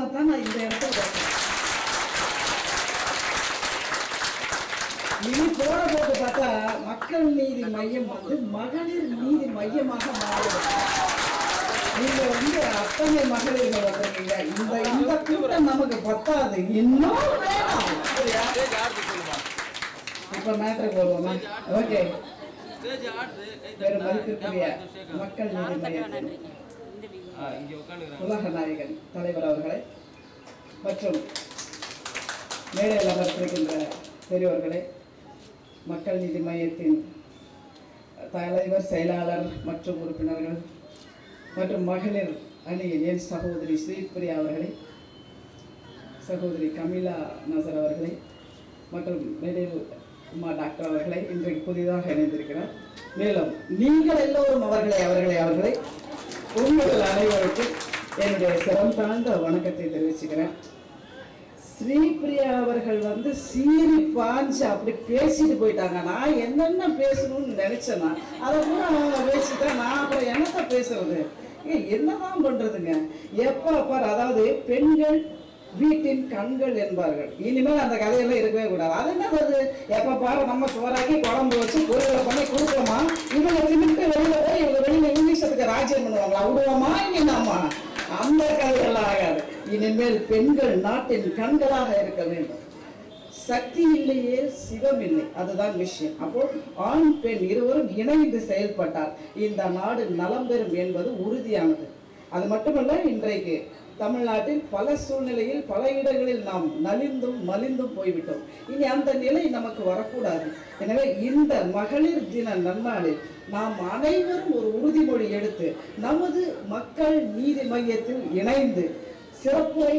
காரணமாக தான் நான் இந்த இடத்துல இது போட போட்டு பார்த்தா மக்கள் நீதி மையம் வந்து மகளிர் நீதி மையமாக மாறும். நீங்க வந்து அத்தனை மகளிர்கள் வந்திருக்கீங்க. இந்த இந்த கூட்டம் நமக்கு பத்தாது. இன்னும் வேணும். மக்கள் நீதி மையம் உலக நாயகன் தலைவர் அவர்களே மற்றும் மேடையில் அமர்த்திருக்கின்ற பெரியவர்களே மக்கள் நீதி மையத்தின் தலைவர் செயலாளர் மற்றும் உறுப்பினர்கள் மற்றும் மகளிர் அணியின் என் சகோதரி ஸ்ரீபிரியா அவர்களே சகோதரி கமிலா நசர் அவர்களே மற்றும் மேடையில் உமா டாக்டர் அவர்களை இன்றைக்கு புதிதாக இணைந்திருக்கிறார். மேலும் நீங்கள் எல்லோரும் அவர்களை அவர்களை அவர்களை உங்கள் அனைவருக்கும் என்னுடைய சிறம் தாழ்ந்த வணக்கத்தை தெரிவிச்சுக்கிறேன். ஸ்ரீபிரியா அவர்கள் வந்து சீறி பாஞ்சு அப்படி பேசிட்டு போயிட்டாங்க. நான் என்னென்ன பேசணும்னு நினைச்சேன்னா அதை கூட அவங்க பேசிட்டேன் நான் அப்புறம் என்னத்த பேசுறது? ஏ என்னதான் பண்றதுங்க? எப்ப பாரு அதாவது பெண்கள் வீட்டின் கண்கள் என்பார்கள். இனிமேல் அந்த கதையெல்லாம் இருக்கவே கூடாது. அது என்ன வருது எப்ப பாரு நம்ம சோறாக்கி குழம்பு வச்சு பொருளை பண்ணி கொடுக்கலாமா இவங்க தின்னுட்டு வெளியில போய் இவங்க வெளியில இங்கிலீஷத்துக்கு ராஜ்யம் பண்ணுவாங்களா? விடுவோமா? என்னம்மா? அந்த கதையெல்லாம் ஆகாது. இனிமேல் பெண்கள் நாட்டின் கண்களாக இருக்க வேண்டும். சக்தி இல்லையே சிவம் இல்லை. அதுதான் விஷயம். அப்போ ஆண் பெண் இருவரும் இணைந்து செயல்பட்டால் இந்த நாடு நலம் பெறும் என்பது உறுதியானது. அது மட்டுமல்ல இன்றைக்கு தமிழ்நாட்டில் பல சூழ்நிலையில் பல இடங்களில் நாம் நலிந்தும் மலிந்தும் போய்விட்டோம். இனி அந்த நிலை நமக்கு வரக்கூடாது. எனவே இந்த மகளிர் தின நன்னாளில் நாம் அனைவரும் ஒரு உறுதிமொழி எடுத்து நமது மக்கள் நீதி மையத்தில் இணைந்து சிறப்புரை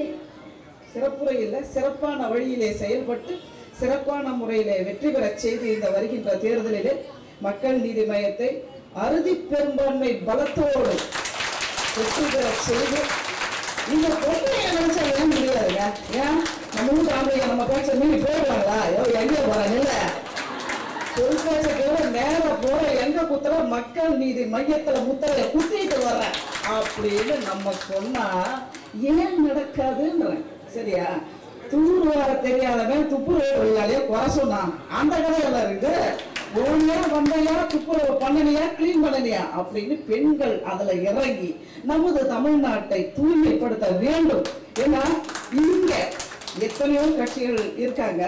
சிறப்புரையில் சிறப்பான வழியிலே செயல்பட்டு சிறப்பான முறையிலே வெற்றி பெறச் செய்து இந்த வருகின்ற தேர்தலிலே மக்கள் நீதி மையத்தை அறுதி பெரும்பான்மை பலத்தோடு வெற்றி பெறச் செய்து இந்த பொண்ணைய நினைச்சா ஏன் முடியாதுங்க? ஏன்? நம்ம வீட்டு ஆம்பளைங்க நம்ம பேச்ச மீறி போயிடுவாங்களா? ஐயோ எங்க போறாங்க இல்ல தொல்காட்சிக்கு நேர போற எங்க குத்துற மக்கள் நீதி மையத்துல முத்திரைய குத்திட்டு வர்றேன் அப்படின்னு நம்ம சொன்னா ஏன் நடக்காதுன்றேன் சரியா? தூர் வர தெரியாதவன் துப்புரவு தொழிலாளிய குறை சொன்னான். அந்த கதையெல்லாம் இருக்குது ஓனியா வந்தையா துப்புரவு பண்ணலையா கிளீன் பண்ணனியா அப்படின்னு பெண்கள் அதுல இறங்கி நமது தமிழ்நாட்டை தூய்மைப்படுத்த வேண்டும். ஏன்னா இங்க எத்தனையோ கட்சிகள் இருக்காங்க.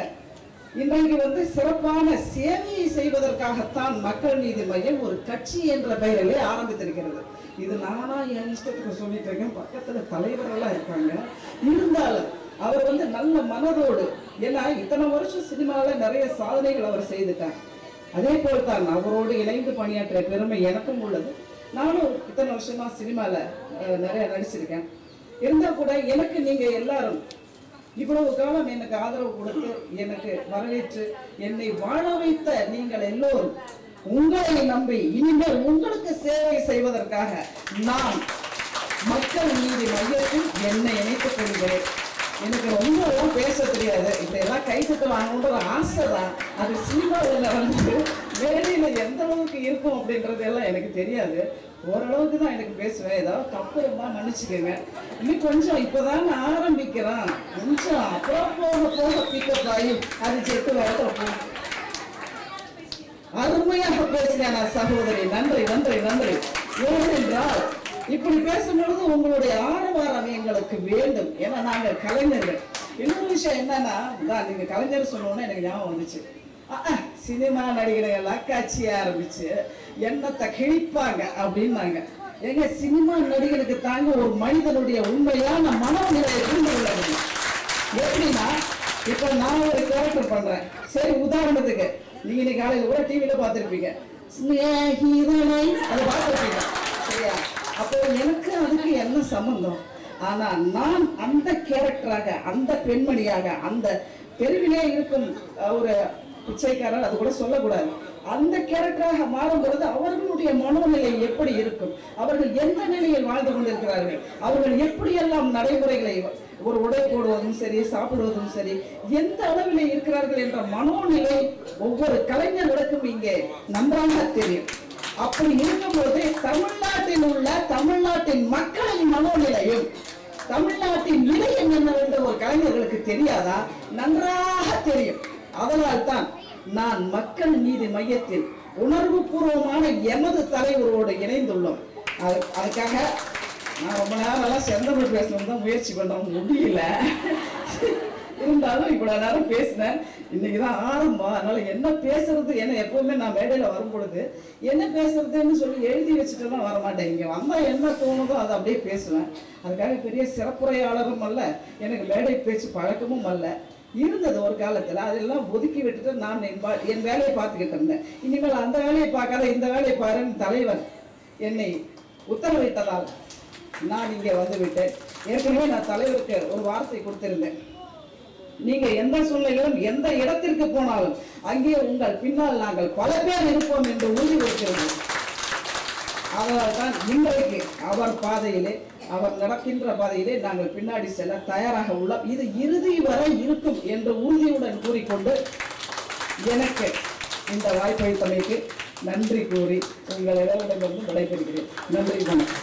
இன்றைக்கு வந்து சிறப்பான சேவையை செய்வதற்காகத்தான் மக்கள் நீதி மையம் ஒரு கட்சி என்ற பெயரிலே ஆரம்பித்திருக்கிறது. இது நானா என் இஷ்டத்துக்கு சொல்லிட்டு இருக்கேன். பக்கத்துல தலைவரெல்லாம் இருக்காங்க. இருந்தாலும் அவர் வந்து நல்ல மனதோடு ஏன்னா இத்தனை வருஷம் சினிமாவில் நிறைய சாதனைகள் அவர் செய்துட்டார். அதே போல் தான் அவரோடு இணைந்து பணியாற்றிய பெருமை எனக்கும் உள்ளது. நானும் இத்தனை வருஷமா சினிமாவில் நிறைய நடிச்சிருக்கேன். இருந்தால் கூட எனக்கு நீங்கள் எல்லாரும் இவ்வளவு காலம் எனக்கு ஆதரவு கொடுத்து எனக்கு வரவேற்று என்னை வாழ வைத்த நீங்கள் எல்லோரும் உங்களை நம்பி இனிமேல் உங்களுக்கு சேவை செய்வதற்காக நான் மக்கள் நீதி மையத்தில் என்னை இணைத்துக் கொள்கிறேன். எனக்கு ரொம்ப பேச தெரியாது இப்ப எல்லாம் கைத்தட்டு வாங்கணுன்ற ஒரு ஆசை தான் அது சினிமாவில் வந்து வேலையில எந்த அளவுக்கு இருக்கும் அப்படின்றது எல்லாம் எனக்கு தெரியாது. ஓரளவுக்கு தான் எனக்கு பேசுவேன். ஏதாவது தப்பு இருந்தா மன்னிச்சுக்கோங்க. இன்னும் கொஞ்சம் இப்போதான் நான் ஆரம்பிக்கிறேன். கொஞ்சம் அப்புறம் போக போக பிக்கப் ஆகி அது செட்டு வரட்ட அருமையாக பேசினேன் நான் சகோதரி நன்றி நன்றி நன்றி. ஏனென்றால் இப்படி பேசும்பொழுது உங்களுடைய ஆரவாரம் எங்களுக்கு வேண்டும் ஏன்னா நாங்கள் கலைஞர்கள். இன்னொரு விஷயம் என்னன்னா தான் நீங்க கலைஞர் சொன்னோன்னு எனக்கு ஞாபகம் வந்துச்சு. சினிமா நடிகர்கள் எல்லாம் காட்சி ஆரம்பிச்சு என்னத்தை கிழிப்பாங்க அப்படின்னாங்க. எங்க சினிமா நடிகருக்கு தாங்க ஒரு மனிதனுடைய உண்மையான மனநிலையை புரிந்து கொள்ள முடியும். எப்படின்னா இப்ப நான் ஒரு கேரக்டர் பண்றேன். சரி உதாரணத்துக்கு நீங்க இன்னைக்கு காலையில் கூட டிவியில பார்த்துருப்பீங்க. அதை பார்த்துருப்பீங்க. சரியா? அப்போ எனக்கு அதுக்கு என்ன சம்பந்தம்? ஆனா நான் அந்த கேரக்டராக அந்த பெண்மணியாக அந்த தெருவிலே இருக்கும் ஒரு பிச்சைக்காரர் அது கூட சொல்லக்கூடாது. அந்த கேரக்டராக மாறும்பொழுது அவர்களுடைய மனோநிலை எப்படி இருக்கும்? அவர்கள் எந்த நிலையில் வாழ்ந்து கொண்டிருக்கிறார்கள்? அவர்கள் எப்படியெல்லாம் நடைமுறைகளை ஒரு உடை போடுவதும் சரி சாப்பிடுவதும் சரி எந்த அளவில் இருக்கிறார்கள் என்ற மனோநிலை ஒவ்வொரு கலைஞர்களுக்கும் இங்கே நன்றாக தெரியும். அப்படி இருக்கும்போது தமிழ்நாட்டில் உள்ள தமிழ்நாட்டின் மக்களின் மனோநிலையும் தமிழ்நாட்டின் நிலையம் என்னவென்று ஒரு கலைஞர்களுக்கு தெரியாதா? நன்றாக தெரியும். அதனால் தான் நான் மக்கள் நீதி மையத்தில் உணர்வு பூர்வமான எமது தலைவரோடு இணைந்துள்ளோம். அது அதுக்காக நான் ரொம்ப நேரம்லாம் செந்தமிழ் பேசணும் தான் முயற்சி பண்ண முடியல. இருந்தாலும் இவ்வளவு நேரம் பேசினேன். இன்னைக்கு தான் ஆரம்பம். அதனால என்ன பேசுறது என்ன எப்பவுமே நான் மேடையில வரும் பொழுது என்ன பேசுறதுன்னு சொல்லி எழுதி வச்சுட்டுலாம் வர மாட்டேன் இங்க வந்தா என்ன தோணுதோ அதை அப்படியே பேசுவேன். அதுக்காக பெரிய சிறப்புரையாளரும் அல்ல எனக்கு மேடை பேச்சு பழக்கமும் அல்ல. இருந்தது ஒரு காலத்துல அதெல்லாம் ஒதுக்கி விட்டுட்டு நான் என் பா- என் வேலையை பார்த்துக்கிட்டு இருந்தேன். இனிமேல் அந்த வேலையை பார்க்காத இந்த வேலையை பாருன்னு தலைவர் என்னை உத்தரவிட்டதால் நான் இங்கே வந்துவிட்டேன் ஏற்கனவே நான் தலைவருக்கு ஒரு வார்த்தை கொடுத்திருந்தேன். நீங்க எந்த சூழ்நிலையிலும் எந்த இடத்திற்கு போனாலும் அங்கே உங்கள் பின்னால் நாங்கள் பல பேர் இருப்போம் என்று உறுதி கொடுத்திருந்தோம் அதனால் தான் இன்றைக்கு அவர் பாதையிலே அவர் நடக்கின்ற பாதையிலே நாங்கள் பின்னாடி செல்ல தயாராக உள்ளோம். இது இறுதி வரை இருக்கும் என்ற உறுதியுடன் கூறிக்கொண்டு எனக்கு இந்த வாய்ப்பளித்தமைக்கு நன்றி கூறி உங்கள் இடமிடமிருந்து விடைபெறுகிறேன். நன்றி வணக்கம்.